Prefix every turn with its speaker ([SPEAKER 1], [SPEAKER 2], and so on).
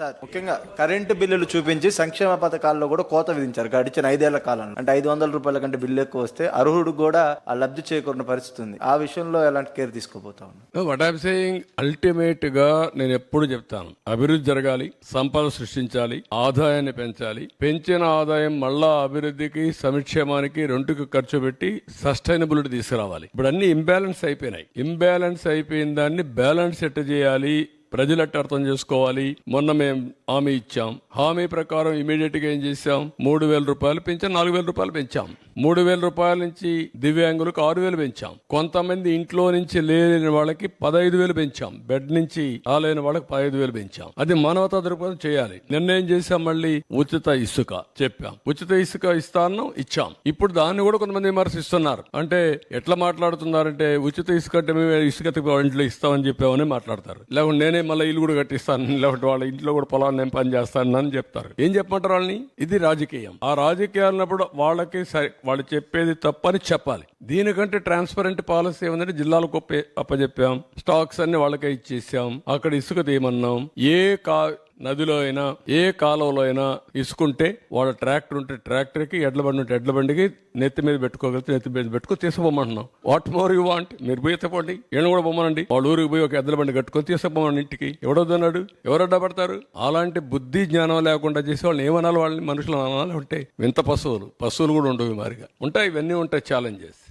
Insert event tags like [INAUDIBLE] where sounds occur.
[SPEAKER 1] Sir. ముఖ్యంగా current బిల్లులు చూపించి సంక్షేమ పథకాల్లో కూడా కోత విధించారు గడిచిన ఐదేళ్ళ కాలంలో. అంటే ఐదు వందల రూపాయల కంటే బిల్లు ఎక్కువ వస్తే అర్హుడు కూడా ఆ లబ్ధి చేకూరిన పరిస్థితి ఉంది. ఆ విషయంలో ఎలాంటి కేర్ తీసుకోబోతా
[SPEAKER 2] వాట్ సేయింగ్ అల్టిమేట్గా నేను ఎప్పుడు చెప్తాను. అభివృద్ధి జరగాలి సంపద సృష్టించాలి ఆదాయాన్ని పెంచాలి. పెంచిన ఆదాయం మళ్ళా అభివృద్ధికి సంక్షేమానికి రెండుకి ఖర్చు పెట్టి సస్టైనబిలిటీ తీసుకురావాలి. ఇప్పుడు అన్ని ఇంబ్యాలెన్స్ అయిపోయినాయి. ఇంబ్యాలెన్స్ అయిపోయిన దాన్ని బ్యాలెన్స్ ఎట్ట చేయాలి? ప్రజలు ఎట్ట అర్థం చేసుకోవాలి. మొన్న మేము హామీ ఇచ్చాం. హామీ ప్రకారం ఇమీడియట్గా ఏం చేసాం మూడు వేల రూపాయలు పెంచాం నాలుగు వేల రూపాయలు పెంచాం. మూడు వేల రూపాయల నుంచి దివ్యాంగులకు ఆరు వేలు పెంచాం. కొంతమంది ఇంట్లో నుంచి లేని వాళ్ళకి పదహైదు వేలు పెంచాం. బెడ్ నుంచి రాలేని వాళ్ళకి పదహైదు వేలు పెంచాం. అది మానవతా దృక్పథం చేయాలి. నిర్ణయం చేశాం మళ్ళీ ఉచిత ఇసుక చెప్పాం. ఉచిత ఇసుక ఇస్తాను ఇచ్చాం. ఇప్పుడు దాన్ని కూడా కొంతమంది విమర్శిస్తున్నారు. అంటే ఎట్లా మాట్లాడుతున్నారంటే ఉచిత ఇసుక అంటే మేము ఇసుక ఇంట్లో ఇస్తామని చెప్పామని మాట్లాడతారు. లేకుంటే నేనే మళ్ళీ ఇల్లు కూడా కట్టిస్తాను. [LAUGHS] లేకుంటే వాళ్ళ ఇంట్లో కూడా పొలాన్ని నేను పని చేస్తాను అని చెప్తారు. ఏం చెప్పమంటారు వాళ్ళని? ఇది రాజకీయం. ఆ రాజకీయాలన్నప్పుడు వాళ్ళకి సరి- వాళ్ళు చెప్పేది తప్పని చెప్పాలి. దీనికంటే ట్రాన్స్పరెంట్ పాలసీ ఏమందంటే జిల్లాలకు ఒప్పే- అప్పచెప్పాం స్టాక్స్ అన్ని వాళ్ళకే ఇచ్చేసాం. అక్కడ ఇసుక తీయమన్నాం. ఏ కా నదిలో అయినా ఏ కాలువలో అయినా ఇసుకుంటే వాళ్ళ ట్రాక్టర్ ఉంటే ట్రాక్టర్కి ఎడ్ల బండి ఉంటే ఎడ్ల బండికి నెత్తి మీద పెట్టుకోగలిగితే నెత్తి మీద పెట్టుకొని తీసుకుపోమంటున్నాం. What more you want? మీరు పోయి ఎత్తపోండి ఎండ కూడా పోమనండి వాళ్ళ ఊరికి పోయి ఒక ఎడ్ల బండి కట్టుకొని తీసుకుపోమని ఇంటికి. ఎవడొద్దన్నాడు ఎవరు అడ్డపడతారు అలాంటి బుద్ధి జ్ఞానం లేకుండా చేసి వాళ్ళని ఏమనాలి వాళ్ళని? మనుషులు అనాలి ఉంటే వింత పశువులు. పశువులు కూడా ఉండవు మారిగా. ఉంటాయి ఇవన్నీ ఉంటాయి ఛాలెంజెస్